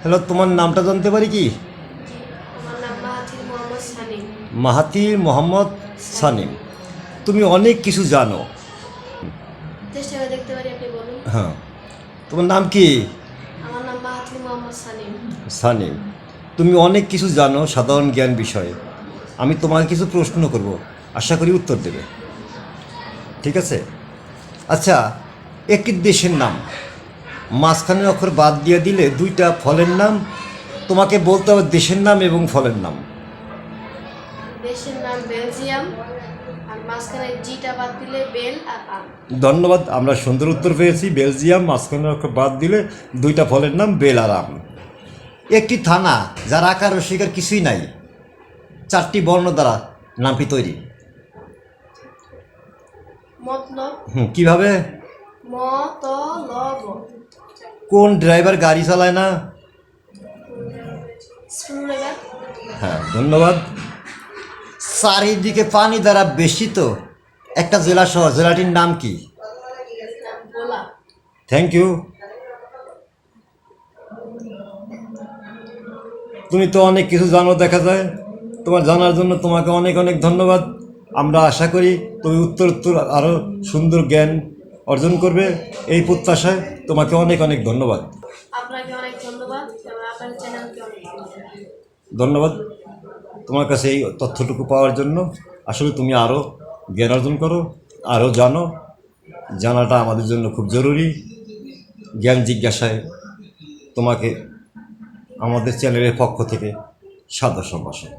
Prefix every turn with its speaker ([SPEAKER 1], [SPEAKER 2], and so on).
[SPEAKER 1] Hello, তোমার নামটা জানতে পারি কি? মাহাতির মোহাম্মদ সানিম। তুমি অনেক কিছু জানো। হ্যাঁ। তোমার নাম কি?
[SPEAKER 2] সানিম।
[SPEAKER 1] তুমি অনেক কিছু জানো সাধারণ জ্ঞান বিষয়ে। আমি তোমাকে কিছু প্রশ্ন করব। আশা করি উত্তর দেবে। ঠিক আছে? আচ্ছা একটি দেশের নাম। মাঝখানের অক্ষর বাদ দিয়ে দিলে দুইটা ফলের নাম তোমাকে বলতে হবে দেশের নাম এবং ফলের নাম।
[SPEAKER 2] দেশের নাম বেলজিয়াম আর মাঝখানে জিটা বাদ দিলে বেল আর আম।
[SPEAKER 1] ধন্যবাদ আমরা সুন্দর উত্তর পেয়েছি। বেলজিয়াম মাঝখানের অক্ষর বাদ দিলে দুইটা ফলের নাম বেল আর আম। একটি থানা যার আকার ও শিকার কিছুই নাই চারটি বর্ণ দ্বারা নামটি তৈরি। হুম কীভাবে? কোন ড্রাইভার গাড়ি চালায় না? হ্যাঁ ধন্যবাদ। চারিদিকে পানি দ্বারা বেষ্টিত একটা জেলা শহর জেলাটির নাম কি? থ্যাংক ইউ তুমি তো অনেক কিছু জানো দেখা যায়। তোমার জানার জন্য তোমাকে অনেক অনেক ধন্যবাদ। আমরা আশা করি তুমি উত্তর উত্তর আরও সুন্দর জ্ঞান অর্জন করবে এই প্রত্যাশায় তোমাকে অনেক অনেক ধন্যবাদ।
[SPEAKER 2] আপনাকে অনেক ধন্যবাদ। আপনার চ্যানেলকে অনেক ধন্যবাদ।
[SPEAKER 1] ধন্যবাদ। তোমার কাছে এই তথ্যটুকু পাওয়ার জন্য আসলে তুমি আরও জ্ঞান অর্জন করো আরও জানো। জানাটা আমাদের জন্য খুব জরুরি। জ্ঞান জিজ্ঞাসায় তোমাকে আমাদের চ্যানেলের পক্ষ থেকে সাদর সম্ভাষণ।